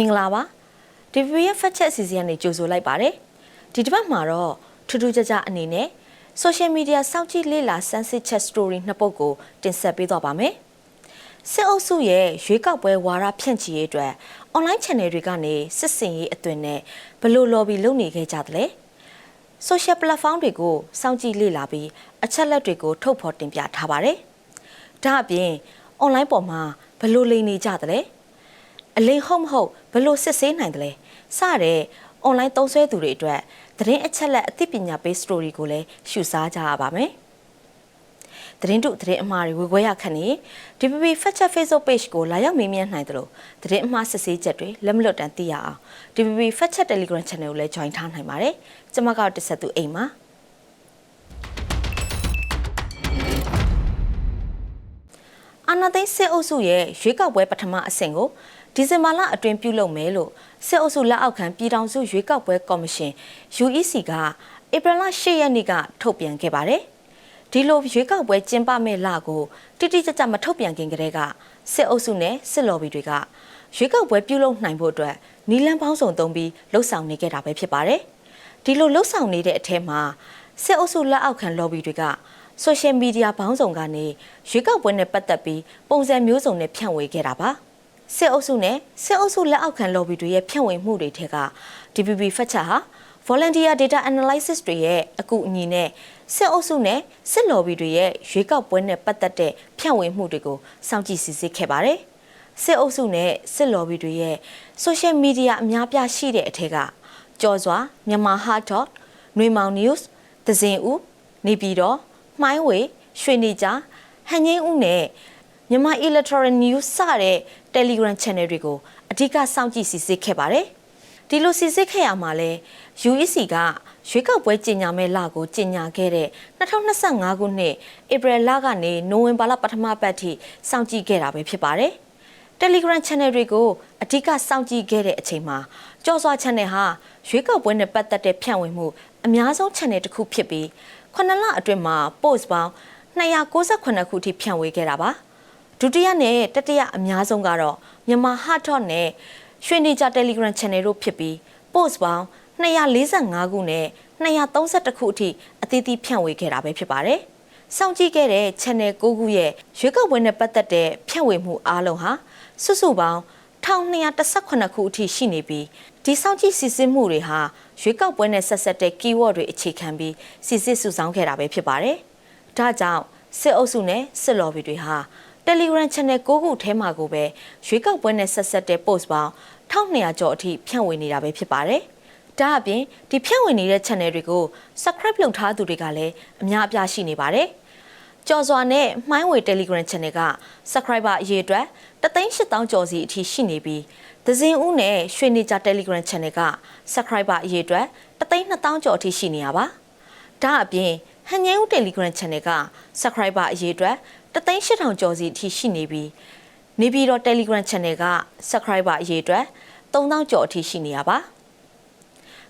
မင်္ဂလာပါ DVB ရဲ့ fact check အစီအစဉ်ကနေကြိုဆိုလိုက်ပါတယ်ဒီတစ်ပတ်မှာတော့ထူးထူးခြားခြားအနေနဲ့ social media စောင့်ကြည့်လေ့လာစမ်းစစ်ချက် story နှစ်ပုဒ်ကိုတင်ဆက်ပေးတော့ပါမယ်စစ်အုပ်စုရဲ့ရွေးကောက်ပွဲဝါဒဖြန့်ချီရေးအတွက် online channel တွေကနေစစ်စင်ရေးအသွင်နဲ့ဘယ်လို lobby လုပ်နေခဲ့ကြသလဲ social platform တွေကိုစောင့်ကြည့်လေ့လာပြီးအချက်လက်တွေကိုထုတ်ဖော်တင်ပြထားပါတယ်ဒါအပြင် online ပေါ်မှာဘယ်လိုလိမ်နေကြသလဲ အလိမ်ဟုတ်မဟုတ်ဘယ်လိုစစ်ဆေးနိုင်တယ်လဲစတဲ့ online သုံးစွဲသူတွေအတွက်သတင်းအချက်လက်အသိပညာပေး story ကိုလည်းရှုစားကြရပါမယ်သတင်းတို့သတင်းအမှားတွေဝေခွဲရခန့်နေ DPP Fact Check Facebook Page ကိုလာရောက်မေးမြန်းနိုင်တယ်လို့သတင်းအမှားစစ်ဆေးချက်တွေလက်မလွတ်တမ်းသိရအောင် DPP Fact Check Telegram Channel ကိုလည်း join ထားနိုင်ပါတယ်ကျွန်မကတော့တစ်ဆက်သူအိမ်ပါအာနာသိန်းစစ်အုပ်စုရဲ့ရွေးကောက်ပွဲပထမအဆင့်ကို ဒီဇင်ဘာလအတွင်းပြုလုပ်မယ်လို့စစ်အုပ်စုလက်အောက်ခံပြည်ထောင်စုရွေးကောက်ပွဲကော်မရှင် UEC ကဧပြီလ10ရက်နေ့ကထုတ်ပြန်ခဲ့ပါတယ်။ဒီလိုရွေးကောက်ပွဲကျင်းပမဲ့လကိုတိတိကျကျမထုတ်ပြန်ခင်ကတည်းကစစ်အုပ်စုနဲ့စစ်လော်ဘီတွေကရွေးကောက်ပွဲပြုလုပ်နိုင်ဖို့အတွက်နီလန်ပေါင်းစုံသုံးပြီးလှုပ်ဆောင်နေခဲ့တာပဲဖြစ်ပါတယ်။ဒီလိုလှုပ်ဆောင်နေတဲ့အထက်မှာစစ်အုပ်စုလက်အောက်ခံလော်ဘီတွေကဆိုရှယ်မီဒီယာပေါင်းစုံကနေရွေးကောက်ပွဲနဲ့ပတ်သက်ပြီးပုံစံမျိုးစုံနဲ့ဖြန့်ဝေခဲ့တာပါ စစ်အုပ်စုနဲ့စစ်အုပ်စုလက်အောက်ခံ lobby တွေရဲ့ဖြန့်ဝေမှုတွေထက်က DPP ဖက်ချက်ဟာ volunteer data analysis တွေရဲ့အကူအညီနဲ့စစ်အုပ်စုနဲ့စစ် lobby တွေရဲ့ရွေးကောက်ပွဲနဲ့ပတ်သက်တဲ့ဖြန့်ဝေမှုတွေကိုစောင့်ကြည့်စစ်ဆေးခဲ့ပါတယ်စစ်အုပ်စုနဲ့စစ် lobby တွေရဲ့ social media အများပြားရှိတဲ့အထက်ကကြော်စွာမြန်မာ hard. နှွေမောင် news သဇင်ဦးနေပြည်တော်မှိုင်းဝေရွှေနေကြားဟန်ငိမ့်ဦးနဲ့ မြန်မာ electoral news စတဲ့ Telegram channel တွေကိုအဓိကစောင့်ကြည့်စစ်ဆေးခဲ့ပါတယ်။ဒီလိုစစ်ဆေးခဲ့ရမှာလဲ UEC ကရွေးကောက်ပွဲကြီးညာမဲ့လကိုကြီးညာခဲ့တဲ့2025ခုနှစ်ဧပြီလကနေနိုဝင်ဘာလပထမပတ်ထိစောင့်ကြည့်ခဲ့တာပဲဖြစ်ပါတယ်။ Telegram channel တွေကိုအဓိကစောင့်ကြည့်ခဲ့တဲ့အချိန်မှာကြော်စွာ channel ဟာရွေးကောက်ပွဲနဲ့ပတ်သက်တဲ့ဖြန့်ဝေမှုအများဆုံး channel တစ်ခုဖြစ်ပြီးခုနှစ်လအတွင်းမှာ post ပေါင်း298ခုထိဖြန့်ဝေခဲ့တာပါ ဒုတိယနဲ့တတိယအများဆုံးကတော့မြန်မာ Hot Dot နဲ့ရွှေနေကြ Telegram Channel တို့ဖြစ်ပြီး post ပေါင်း245ခုနဲ့232ခုအထိအသီးသီးဖြန့်ဝေခဲ့တာပဲဖြစ်ပါတယ်။စောင့်ကြည့်ခဲ့တဲ့ Channel 9ခုရဲ့ရွေးကောက်ပွဲနဲ့ပတ်သက်တဲ့ဖြန့်ဝေမှုအားလုံးဟာစုစုပေါင်း1218ခုအထိရှိနေပြီးဒီစောင့်ကြည့်စစ်ဆေးမှုတွေဟာရွေးကောက်ပွဲနဲ့ဆက်ဆက်တဲ့ keyword တွေအခြေခံပြီးစစ်စစ်စုဆောင်းခဲ့တာပဲဖြစ်ပါတယ်။ဒါကြောင့်စစ်အုပ်စုနဲ့စစ်လော်ဘီတွေဟာ Telegram Channel 9ခုထဲမှာကိုပဲရွေးကောက်ပွဲနဲ့ဆက်ဆက်တဲ့ post ပေါင်း1200ကျော်အထိဖြန့်ဝေနေတာပဲဖြစ်ပါတယ်။ဒါအပြင်ဒီဖြန့်ဝေနေတဲ့ channel တွေကို subscribe လုပ်ထားသူတွေကလည်းအများအပြားရှိနေပါတယ်။ကြော်စွာနဲ့မှိုင်းဝေ Telegram Channel က subscriber အရေအတွက်38000ကျော်စီအထိရှိနေပြီးဒဇင်ဦးနဲ့ရွှေနေကြ Telegram Channel က subscriber အရေအတွက်32000ကျော်အထိရှိနေရပါ။ဒါအပြင်ဟန်ငိုင်းဦး Telegram Channel က subscriber အရေအတွက် 38000ကျော်စီအထိရှိနေပြီးနေပြည်တော် Telegram Channel က subscriber အရေအတွက်3000ကျော်အထိရှိနေရပါ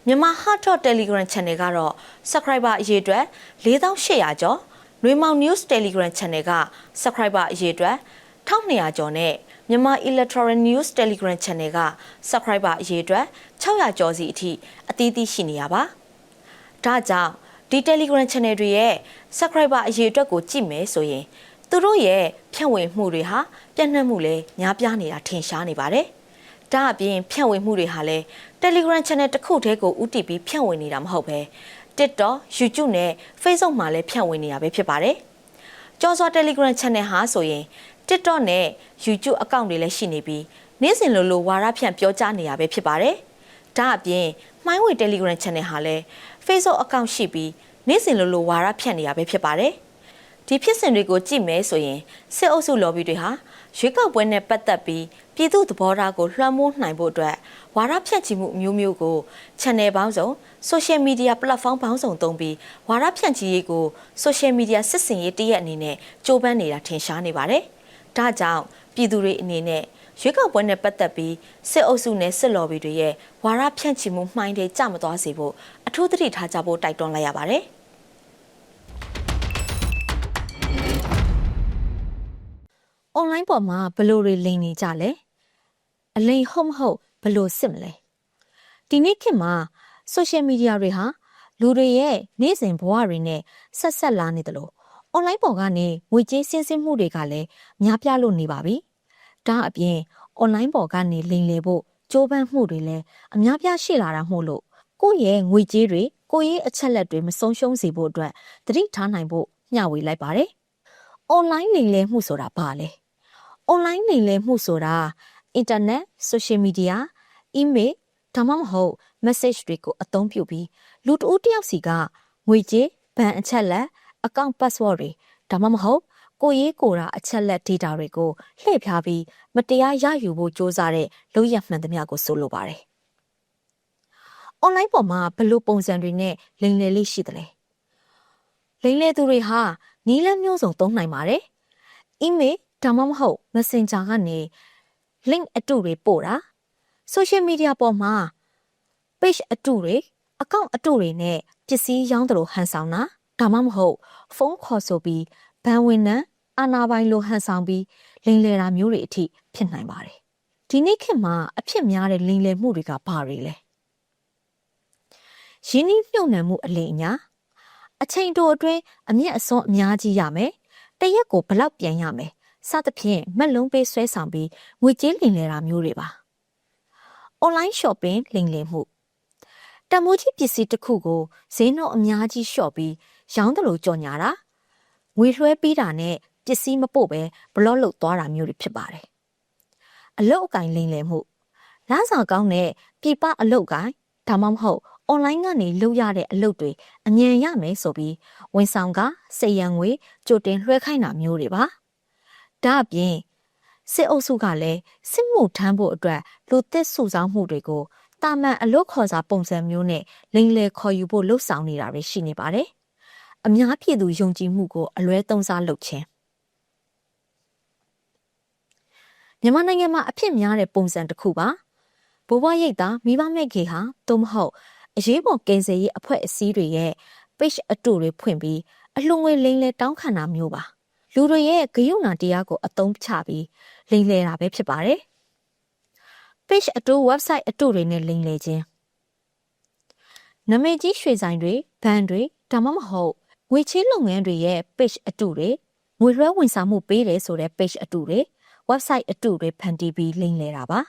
မြန်မာ Hot Dot Telegram Channel ကတော့ subscriber အရေအတွက်4800ကျော်နှွေမောင် News Telegram Channel က subscriber အရေအတွက်1200ကျော်နဲ့မြန်မာ Electoral News Telegram Channel က subscriber အရေအတွက်600ကျော်စီအထိအသီးသီးရှိနေရပါဒါကြောင့်ဒီ Telegram Channel တွေရဲ့ subscriber အရေအတွက်ကိုကြည့်မယ်ဆိုရင် သူတို့ရဲ့ဖြန့်ဝေမှုတွေဟာပြန့်နှံ့မှုလည်းများပြားနေတာထင်ရှားနေပါတယ်။ဒါအပြင်ဖြန့်ဝေမှုတွေဟာလည်း Telegram Channel တစ်ခုတည်းကိုဦးတည်ပြီးဖြန့်ဝေနေတာမဟုတ်ပဲ TikTok, YouTube နဲ့ Facebook မှာလည်းဖြန့်ဝေနေတာပဲဖြစ်ပါတယ်။ကြော်စော Telegram Channel ဟာဆိုရင် TikTok နဲ့ YouTube အကောင့်တွေလည်းရှိနေပြီးနေ့စဉ်လိုလိုဝါရဖြန့်ပြောကြားနေရပဲဖြစ်ပါတယ်။ဒါအပြင်မှိုင်းဝေ Telegram Channel ဟာလည်း Facebook အကောင့်ရှိပြီးနေ့စဉ်လိုလိုဝါရဖြန့်နေရပဲဖြစ်ပါတယ်။ ဒီဖြစ်စဉ်တွေကိုကြည့်မယ်ဆိုရင်စစ်အုပ်စုလော်ဘီတွေဟာရွေးကောက်ပွဲနဲ့ပတ်သက်ပြီးပြည်သူသဘောထားကိုလွှမ်းမိုးနိုင်ဖို့အတွက်ဝါဒဖြန့်ချီမှုမျိုးမျိုးကို channel ပေါင်းစုံ social media platform ပေါင်းစုံသုံးပြီးဝါဒဖြန့်ချီရေးကို social media စစ်စင်ရေးတရက်အနေနဲ့ကြိုးပမ်းနေတာထင်ရှားနေပါတယ်။ဒါကြောင့်ပြည်သူတွေအနေနဲ့ရွေးကောက်ပွဲနဲ့ပတ်သက်ပြီးစစ်အုပ်စုနဲ့စစ်လော်ဘီတွေရဲ့ဝါဒဖြန့်ချီမှုမှိုင်းတွေကြမသွားစေဖို့အထူးသတိထားကြဖို့တိုက်တွန်းလိုက်ရပါတယ်။။ online ပေါ်မှာဘလို့တွေလိန်နေကြလဲအလိန်ဟုတ်မဟုတ်ဘယ်လိုစစ်မလဲဒီနေ့ခေတ်မှာ social media တွေဟာလူတွေရဲ့နေ့စဉ်ဘဝတွေနဲ့ဆက်ဆက်လာနေတယ်လို့ online ပေါ်ကနေငွေကြေးစင်းစင်းမှုတွေကလည်းများပြားလို့နေပါပြီဒါအပြင် online ပေါ်ကနေလိမ်လည်ဖို့ကြိုးပမ်းမှုတွေလည်းအများပြားရှိလာတာမို့လို့ကိုယ့်ရဲ့ငွေကြေးတွေကိုယ့်ရဲ့အချက်လက်တွေမဆုံးရှုံးစေဖို့အတွက်သတိထားနိုင်ဖို့မျှဝေလိုက်ပါတယ်။ online လိမ်လည်မှုဆိုတာဘာလဲ။ online လိမ်လည်မှုဆိုတာ internet, social media, email ဒါမှမဟုတ် message တွေကိုအသုံးပြုပြီးလူတဦးတယောက်စီကငွေကြေးဘဏ်အချက်လက် account password တွေဒါမှမဟုတ်ကိုရေးကိုတာအချက်လက် data တွေကိုလှည့်ဖြားပြီးမတရားရယူဖို့ကြိုးစားတဲ့လုပ်ရမှန်သမျှကိုဆိုလိုပါတယ်။ online ပေါ်မှာဘယ်လိုပုံစံတွေနဲ့လိမ်လည်လေးရှိသလဲ။လိမ်လည်သူတွေဟာနီးလန်းမျိုးစုံသုံးနိုင်ပါတယ်။ email ဒါမှမဟုတ် messenger ကနေ link အတုတွေပို့တာ social media ပေါ်မှာ page အတုတွေ account အတုတွေနဲ့ပစ္စည်းရောင်းတယ်လို့ဟန်ဆောင်တာဒါမှမဟုတ်ဖုန်းခေါ်ဆိုပြီးဘဏ်ဝင်နှံအာနာပိုင်လိုဟန်ဆောင်ပြီးလိမ်လည်တာမျိုးတွေအထိဖြစ်နိုင်ပါတယ်ဒီနေ့ခေတ်မှာအဖြစ်များတဲ့လိမ်လည်မှုတွေကဘာတွေလဲရင်းနှီးမြှုပ်နှံမှုအလိမ်အညာအချိန်တိုအတွင်းအမျက်အစွန်းအများကြီးရမယ်တရက်ကိုဘလောက်ပြန်ရမယ် စသဖြင့်မက်လုံးပေးဆွဲဆောင်ပြီးငွေကြေးလိမ်လည်တာမျိုးတွေပါ online shopping လိမ်လည်မှုတမိုးကြီးပစ္စည်းတစ်ခုကိုဈေးနှုန်းအများကြီးလျှော့ပြီးရောင်းတယ်လို့ကြော်ညာတာငွေလွှဲပြီးတာနဲ့ပစ္စည်းမပို့ပဲဘလော့လုပ်သွားတာမျိုးတွေဖြစ်ပါတယ်အလုတ်အကင်လိမ်လည်မှုလမ်းစာကောင်းတဲ့ပြပအလုတ်ကင်ဒါမှမဟုတ် online ကနေလုပ်ရတဲ့အလုပ်တွေအမြန်ရမယ်ဆိုပြီးဝန်ဆောင်ကစေရန်ငွေကြိုတင်လွှဲခိုင်းတာမျိုးတွေပါ ဒါအပြင်စစ်အုပ်စုကလည်းစစ်မှုထမ်းဖို့အတွက်လူသစ်စုဆောင်းမှုတွေကိုတာမန်အလုတ်ခေါ်စာပုံစံမျိုးနဲ့လိမ်လည်ခေါ်ယူဖို့လှုပ်ဆောင်နေတာတွေရှိနေပါတယ်။အများပြည်သူယုံကြည်မှုကိုအလွဲသုံးစားလုပ်ခြင်းမြန်မာနိုင်ငံမှာအဖြစ်များတဲ့ပုံစံတစ်ခုပါ။ဘိုးဘွားရိတ်သားမိဘမဲ့ခေဟာသို့မဟုတ်အရေးပေါ်ကင်ဆယ်ရေးအဖွဲ့အစည်းတွေရဲ့ page အတူတွေဖွင့်ပြီးအလှငွေလိမ်လည်တောင်းခံတာမျိုးပါ။ လူတွေရဲ့ဂယုဏတရားကိုအသုံးချပြီးလိမ်လည်တာပဲဖြစ်ပါတယ် page အတူ website အတူတွေနဲ့လိမ်လည်ခြင်းနမိတ်ကြီးရွှေဆိုင်တွေဘဏ်တွေဒါမှမဟုတ်ငွေချေးလုပ်ငန်းတွေရဲ့ page အတူတွေငွေလွှဲဝန်ဆောင်မှုပေးတယ်ဆိုတဲ့ page အတူတွေ website အတူတွေဖန်တီးပြီးလိမ်လည်တာပါ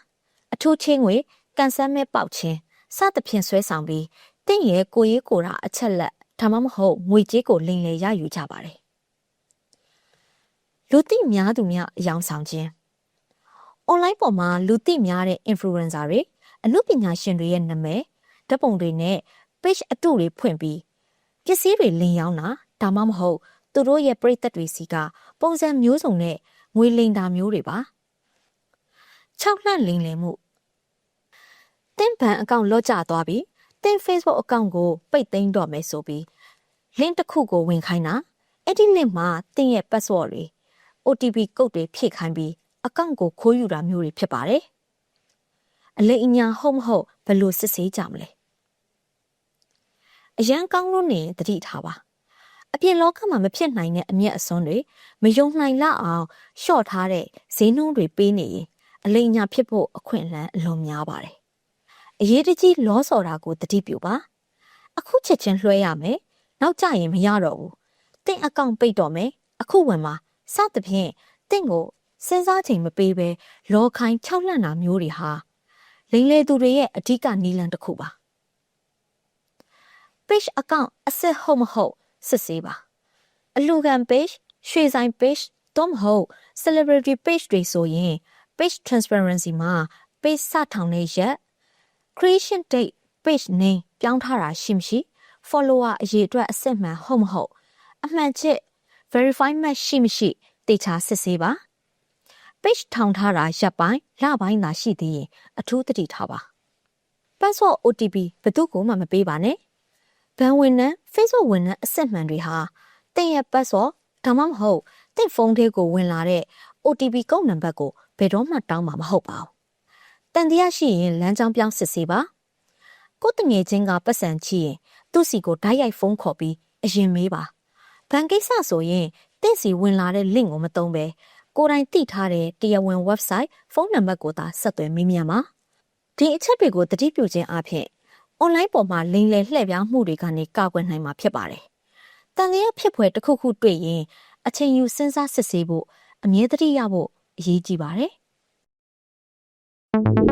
အထူးချင်းငွေကန်ဆယ်မဲ့ပေါက်ခြင်းစသဖြင့်ဆွဲဆောင်ပြီးတင့်ရဲ့ကိုရေးကိုတာအချက်လက်ဒါမှမဟုတ်ငွေကြေးကိုလိမ်လည်ရယူကြပါတယ် လူသိများသူများအယောင်ဆောင်ခြင်း online ပေါ်မှာလူသိများတဲ့ influencer တွေအမှုပညာရှင်တွေရဲ့နာမည်ဓာတ်ပုံတွေနဲ့ page အတုတွေဖွင့်ပြီးပစ္စည်းတွေလင်ရောင်းတာဒါမှမဟုတ်သူတို့ရဲ့ပြည်သက်တွေစီကပုံစံမျိုးစုံနဲ့ငွေလိမ်တာမျိုးတွေပါ6လန့်လိမ်လည်မှုတင်းဘန်အကောင့်လော့ကျသွားပြီးတင်း Facebook အကောင့်ကိုပိတ်သိမ်းတော့မယ်ဆိုပြီး link တစ်ခုကိုဝင်ခိုင်းတာအဲ့ဒီ link မှာတင်းရဲ့ password တွေ OTP ကုတ်တွေဖြည့်ခိုင်းပြီးအကောင့်ကိုခိုးယူတာမျိုးတွေဖြစ်ပါတယ်အလိမ်အညာဟုတ်မဟုတ်ဘယ်လိုစစ်ဆေးကြမလဲအရန်ကောင်းလို့နေတတိထားပါအပြင်လောကမှာမဖြစ်နိုင်တဲ့အမျက်အစွန်းတွေမယုံနိုင်လောက်အောင်ရှော့ထားတဲ့ဈေးနှုန်းတွေပေးနေရင်အလိမ်ညာဖြစ်ဖို့အခွင့်အလမ်းအလွန်များပါတယ်အရေးတကြီးလောစော်တာကိုတတိပြုပါအခုချက်ချင်းလွှဲရမယ်နောက်ကြရင်မရတော့ဘူးတင့်အကောင့်ပိတ်တော့မယ်အခုဝင်မှာ စသဖြင့်တင့်ကိုစဉ်းစားချိန်မပေးဘဲလောခိုင်း၆လန့်တာမျိုးတွေဟာလိန်လေသူတွေရဲ့အဓိကနီလန်တစ်ခုပါ page account အစစ်ဟုတ်မဟုတ်စစ်ဆေးပါအလူခံ page ရွှေဆိုင် page သို့မဟုတ် celebrity page တွေဆိုရင် page transparency မှာ page စထောင်တဲ့ရက် creation date page name ပြောင်းထားတာရှိမရှိ follower အရေအတွက်အစစ်မှန်ဟုတ်မဟုတ်အမှန်ချစ် verify match ရှိမရှိတေချာစစ်ဆေးပါ page ထောင်ထားတာရပ်ပိုင်းလပိုင်းသာရှိသေးရင်အထူးသတိထားပါ password OTP ဘယ်သူ့ကိုမှမပေးပါနဲ့ဘဏ်ဝန်ထမ်း Facebook ဝန်ထမ်းအစစ်မှန်တွေဟာတင့်ရဲ့ password ဒါမှမဟုတ်တင့်ဖုန်းထဲကိုဝင်လာတဲ့ OTP ကုတ်နံပါတ်ကိုဘယ်တော့မှတောင်းမှာမဟုတ်ပါဘူး။တန်တရားရှိရင်လမ်းကြောင်းပြောင်းစစ်ဆေးပါ။ကိုတငယ်ချင်းကပတ်စံချရင်သူ့စီကိုဓာတ်ရိုက်ဖုန်းခေါ်ပြီးအရင်မေးပါ။ ဘဏ်ကိစ္စဆိုရင်တင့်စီဝင်လာတဲ့ link ကိုမသုံးပဲကိုယ်တိုင်တိထားတဲ့တရားဝင် website ဖုန်းနံပါတ်ကိုသာဆက်သွယ်မေးမြန်းပါ။ဒီဒီအချက်တွေကိုသတိပြုခြင်းအပြင်အွန်လိုင်းပေါ်မှာလိမ်လည်လှည့်ပြောင်းမှုတွေကနေကာကွယ်နိုင်မှာဖြစ်ပါတယ်။တန်တရားဖြစ်ဖွယ်တစ်ခုခုတွေ့ရင်အချိန်ယူစဉ်းစားစစ်ဆေးဖို့အမြဲတမ်းရဖို့အရေးကြီးပါတယ်။နေ့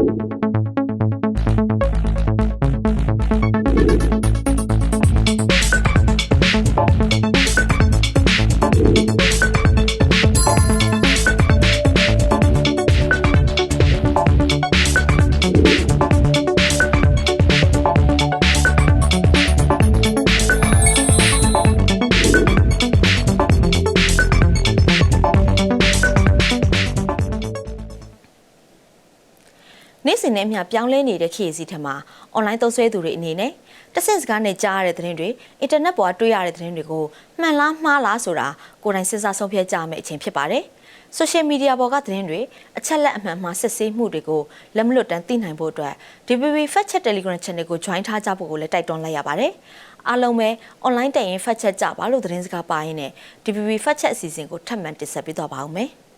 စဉ်နဲ့အမျှပြောင်းလဲနေတဲ့ခေတ်စီထက်မှာအွန်လိုင်းသုံးစွဲသူတွေအနေနဲ့တစ်ဆင့်စကားနဲ့ကြားရတဲ့သတင်းတွေအင်တာနက်ပေါ်ကတွေ့ရတဲ့သတင်းတွေကိုမှန်လားမှားလားဆိုတာကိုယ်တိုင်စဉ်းစားဆုံးဖြတ်ကြရမယ့်အချိန်ဖြစ်ပါတယ်။ဆိုရှယ်မီဒီယာပေါ်ကသတင်းတွေအချက်လက်အမှန်မှစစ်ဆေးမှုတွေကိုလက်မလွတ်တမ်းသိနိုင်ဖို့အတွက် DBB Fact Check Telegram Channel ကို join ထားကြဖို့ကိုလည်းတိုက်တွန်းလိုက်ရပါတယ်။အားလုံးပဲ online တက်ရင် fact check ကြပါလို့သတင်းစကားပါရင်းနဲ့ DBB Fact Check အစီအစဉ်ကိုထပ်မံတင်ဆက်ပေးသွားပါဦးမယ်။